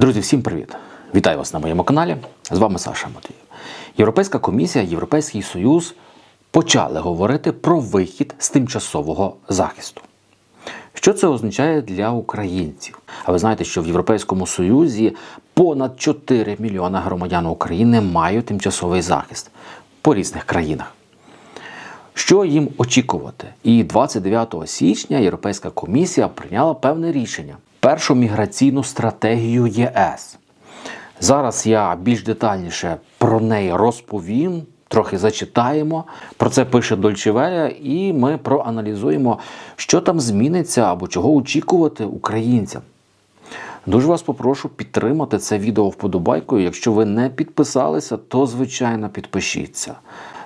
Друзі, всім привіт! Вітаю вас на моєму каналі. З вами Саша Матвіїв. Європейська комісія, Європейський Союз почали говорити про вихід з тимчасового захисту. Що це означає для українців? А ви знаєте, що в Європейському Союзі понад 4 мільйона громадян України мають тимчасовий захист по різних країнах. Що їм очікувати? І 29 січня Європейська комісія прийняла певне рішення: першу міграційну стратегію ЄС. Зараз я більш детальніше про неї розповім, трохи зачитаємо. Про це пише Дольче Веля, і ми проаналізуємо, що там зміниться або чого очікувати українцям. Дуже вас попрошу підтримати це відео вподобайкою. Якщо ви не підписалися, то звичайно підпишіться.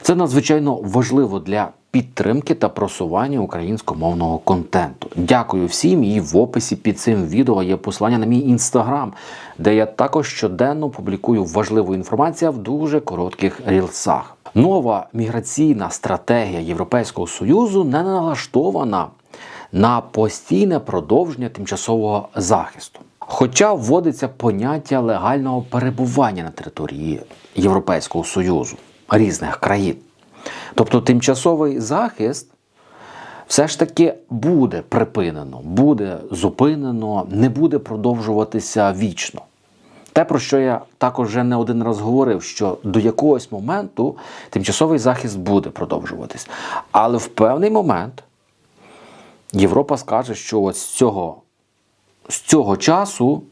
Це надзвичайно важливо для підтримки та просування українськомовного контенту. Дякую всім. І в описі під цим відео є посилання на мій інстаграм, де я також щоденно публікую важливу інформацію в дуже коротких рілсах. Нова міграційна стратегія Європейського Союзу не налаштована на постійне продовження тимчасового захисту. Хоча вводиться поняття легального перебування на території Європейського Союзу різних країн. Тобто тимчасовий захист все ж таки буде припинено, буде зупинено, не буде продовжуватися вічно. Те, про що я також вже не один раз говорив, що до якогось моменту тимчасовий захист буде продовжуватись. Але в певний момент Європа скаже, що от з цього, з цього часу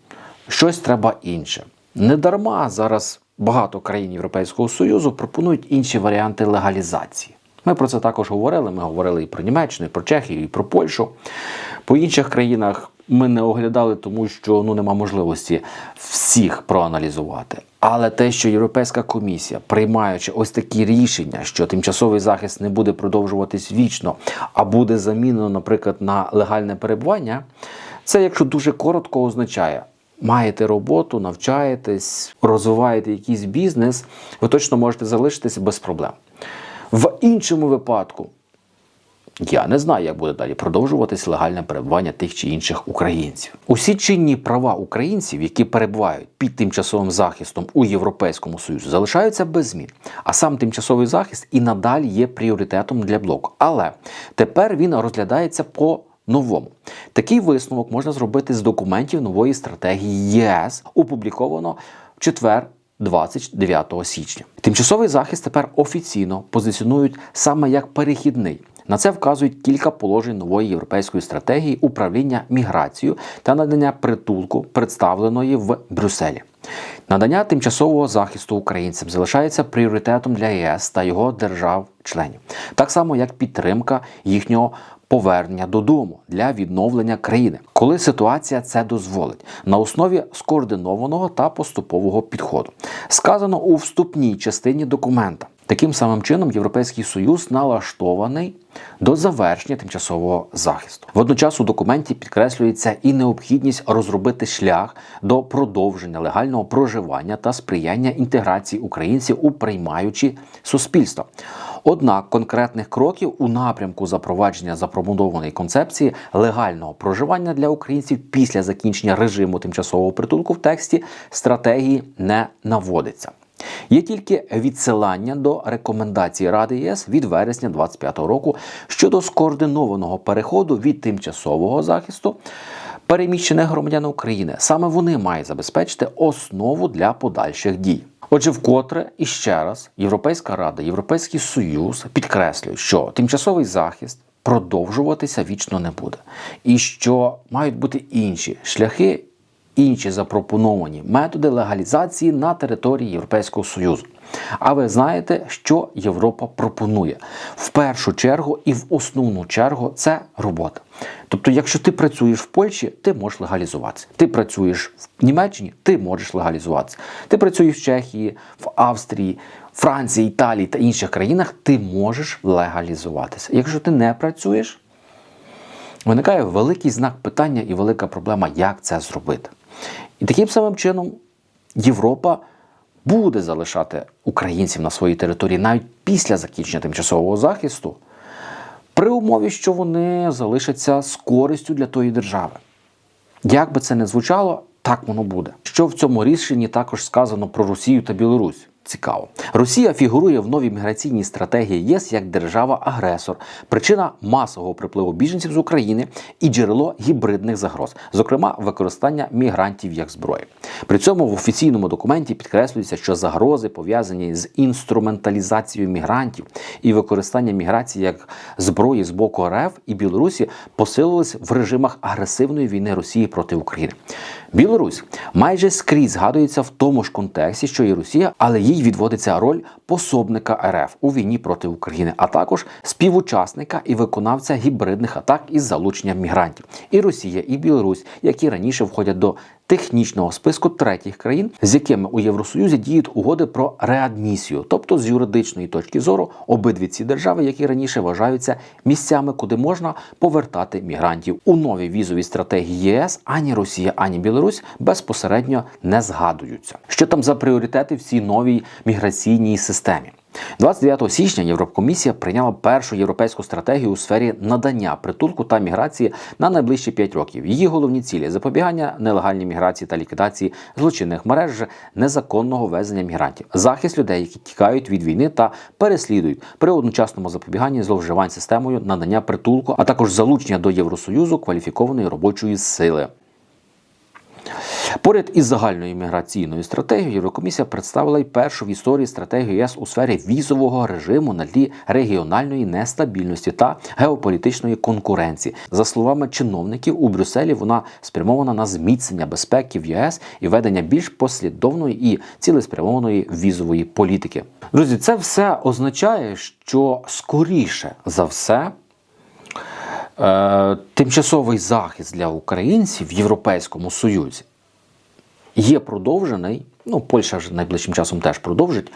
щось треба інше. Не дарма зараз багато країн Європейського Союзу пропонують інші варіанти легалізації. Ми про це також говорили. Ми говорили і про Німеччину, і про Чехію, і про Польщу. По інших країнах ми не оглядали, тому що ну нема можливості всіх проаналізувати. Але те, що Європейська комісія, приймаючи ось такі рішення, що тимчасовий захист не буде продовжуватись вічно, а буде замінено, наприклад, на легальне перебування, це, якщо дуже коротко, означає. Маєте роботу, навчаєтесь, розвиваєте якийсь бізнес, ви точно можете залишитися без проблем. В іншому випадку я не знаю, як буде далі продовжуватись легальне перебування тих чи інших українців. Усі чинні права українців, які перебувають під тимчасовим захистом у Європейському Союзі, залишаються без змін. А сам тимчасовий захист і надалі є пріоритетом для блоку. Але тепер він розглядається по новому. Такий висновок можна зробити з документів нової стратегії ЄС, опубліковано в четвер. 29 січня. Тимчасовий захист тепер офіційно позиціонують саме як перехідний. На це вказують кілька положень нової європейської стратегії управління міграцією та надання притулку, представленої в Брюсселі. Надання тимчасового захисту українцям залишається пріоритетом для ЄС та його держав-членів, так само як підтримка їхнього повернення додому для відновлення країни, коли ситуація це дозволить, на основі скоординованого та поступового підходу. Сказано у вступній частині документа. Таким самим чином, Європейський Союз налаштований до завершення тимчасового захисту. Водночас у документі підкреслюється і необхідність розробити шлях до продовження легального проживання та сприяння інтеграції українців у приймаючі суспільства. Однак конкретних кроків у напрямку запровадження запропонованої концепції легального проживання для українців після закінчення режиму тимчасового притулку в тексті стратегії не наводиться. Є тільки відсилання до рекомендацій Ради ЄС від вересня 2025 року щодо скоординованого переходу від тимчасового захисту переміщених громадян України. Саме вони мають забезпечити основу для подальших дій. Отже, вкотре і ще раз Європейська Рада, Європейський Союз підкреслюють, що тимчасовий захист продовжуватися вічно не буде, і що мають бути інші шляхи інші запропоновані методи легалізації на території Європейського Союзу. А ви знаєте, що Європа пропонує в першу чергу і в основну чергу це робота. Тобто, якщо ти працюєш в Польщі, ти можеш легалізуватися. Ти працюєш в Німеччині, ти можеш легалізуватися. Ти працюєш в Чехії, в Австрії, Франції, Італії та інших країнах, ти можеш легалізуватися. Якщо ти не працюєш, виникає великий знак питання і велика проблема, як це зробити. І таким самим чином Європа буде залишати українців на своїй території навіть після закінчення тимчасового захисту, при умові, що вони залишаться з користю для тої держави. Як би це не звучало, так воно буде. Що в цьому рішенні також сказано про Росію та Білорусь? Цікаво, Росія фігурує в новій міграційній стратегії ЄС як держава-агресор, причина масового припливу біженців з України і джерело гібридних загроз, зокрема використання мігрантів як зброї. При цьому в офіційному документі підкреслюється, що загрози пов'язані з інструменталізацією мігрантів і використання міграції як зброї з боку РФ і Білорусі посилились в режимах агресивної війни Росії проти України. Білорусь майже скрізь згадується в тому ж контексті, що і Росія, але їй відводиться роль пособника РФ у війні проти України, а також співучасника і виконавця гібридних атак із залученням мігрантів. І Росія, і Білорусь, які раніше входять до технічного списку третіх країн, з якими у Євросоюзі діють угоди про реадмісію, тобто з юридичної точки зору обидві ці держави, які раніше вважаються місцями, куди можна повертати мігрантів у новій візовій стратегії ЄС, ані Росія, ані Білорусь безпосередньо не згадуються. Що там за пріоритети в цій новій міграційній системі? 29 січня Єврокомісія прийняла першу європейську стратегію у сфері надання притулку та міграції на найближчі 5 років. Її головні цілі запобігання нелегальній міграції та ліквідації злочинних мереж незаконного везення мігрантів, захист людей, які тікають від війни та переслідують при одночасному запобіганні зловживань системою надання притулку, а також залучення до Євросоюзу кваліфікованої робочої сили. Поряд із загальною міграційною стратегією Єврокомісія представила й першу в історії стратегію ЄС у сфері візового режиму на тлі регіональної нестабільності та геополітичної конкуренції. За словами чиновників у Брюсселі, вона спрямована на зміцнення безпеки в ЄС і ведення більш послідовної і цілеспрямованої візової політики. Друзі, це все означає, що скоріше за все. Е, тимчасовий захист для українців в Європейському Союзі є продовжений. Ну, Польща ж найближчим часом теж продовжить,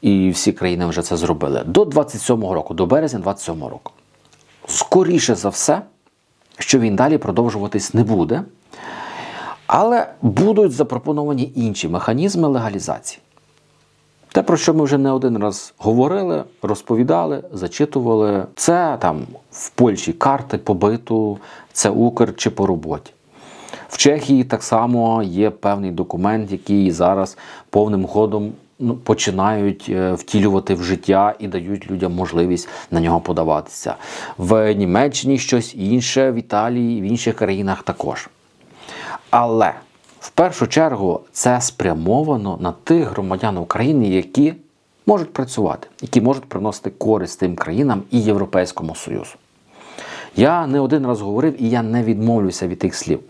і всі країни вже це зробили до 27-го року, до березня 27-го року. Скоріше за все, що він далі продовжуватись не буде, але будуть запропоновані інші механізми легалізації. Те, про що ми вже не один раз говорили, розповідали, зачитували, це там в Польщі карти побиту, це Укр чи по роботі. В Чехії так само є певний документ, який зараз повним ходом ну, починають е, втілювати в життя і дають людям можливість на нього подаватися. В Німеччині щось інше, в Італії, в інших країнах також. Але в першу чергу це спрямовано на тих громадян України, які можуть працювати, які можуть приносити користь тим країнам і Європейському Союзу. Я не один раз говорив і я не відмовлюся від тих слів.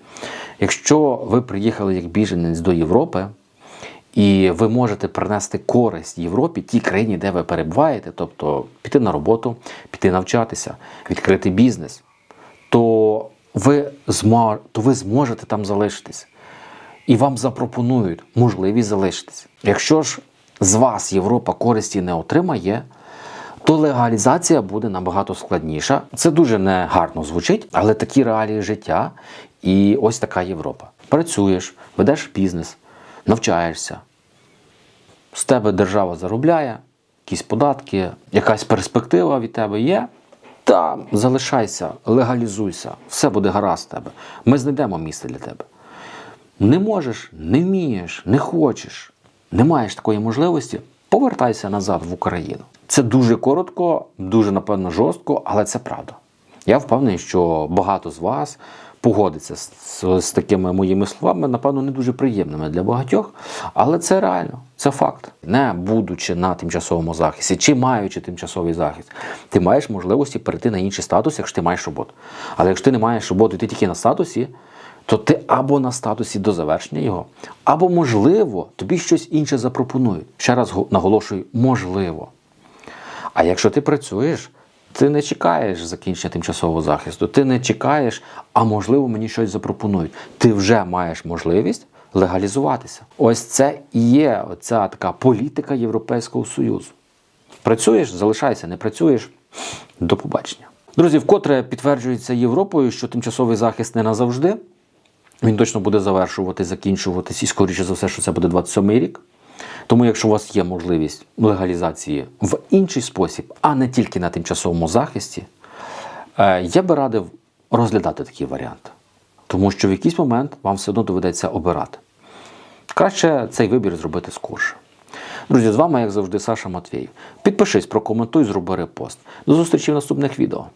Якщо ви приїхали як біженець до Європи, і ви можете принести користь Європі, тій країні, де ви перебуваєте, тобто піти на роботу, піти навчатися, відкрити бізнес, то ви, змо... то ви зможете там залишитись. І вам запропонують можливість залишитись. Якщо ж з вас Європа користі не отримає, то легалізація буде набагато складніша. Це дуже негарно звучить, але такі реалії життя і ось така Європа. Працюєш, ведеш бізнес, навчаєшся. З тебе держава заробляє, якісь податки, якась перспектива від тебе є. Та залишайся, легалізуйся, все буде гаразд з тебе. Ми знайдемо місце для тебе. Не можеш, не вмієш, не хочеш, не маєш такої можливості, повертайся назад в Україну. Це дуже коротко, дуже напевно жорстко, але це правда. Я впевнений, що багато з вас погодиться з, з, з такими моїми словами, напевно, не дуже приємними для багатьох, але це реально, це факт. Не будучи на тимчасовому захисті, чи маючи тимчасовий захист, ти маєш можливості перейти на інший статус, якщо ти маєш роботу. Але якщо ти не маєш роботи, ти тільки на статусі, то ти або на статусі до завершення його, або, можливо, тобі щось інше запропонують. Ще раз наголошую, можливо. А якщо ти працюєш, ти не чекаєш закінчення тимчасового захисту, ти не чекаєш, а можливо, мені щось запропонують. Ти вже маєш можливість легалізуватися. Ось це і є оця така політика Європейського Союзу. Працюєш, залишайся, не працюєш до побачення. Друзі, вкотре підтверджується Європою, що тимчасовий захист не назавжди. Він точно буде завершувати, закінчуватись, і скоріше за все, що це буде 27-й рік. Тому, якщо у вас є можливість легалізації в інший спосіб, а не тільки на тимчасовому захисті, е, я би радив розглядати такий варіант. Тому що в якийсь момент вам все одно доведеться обирати. Краще цей вибір зробити скорше. Друзі, з вами, як завжди, Саша Матвєєв. Підпишись, прокоментуй, зроби репост. До зустрічі в наступних відео.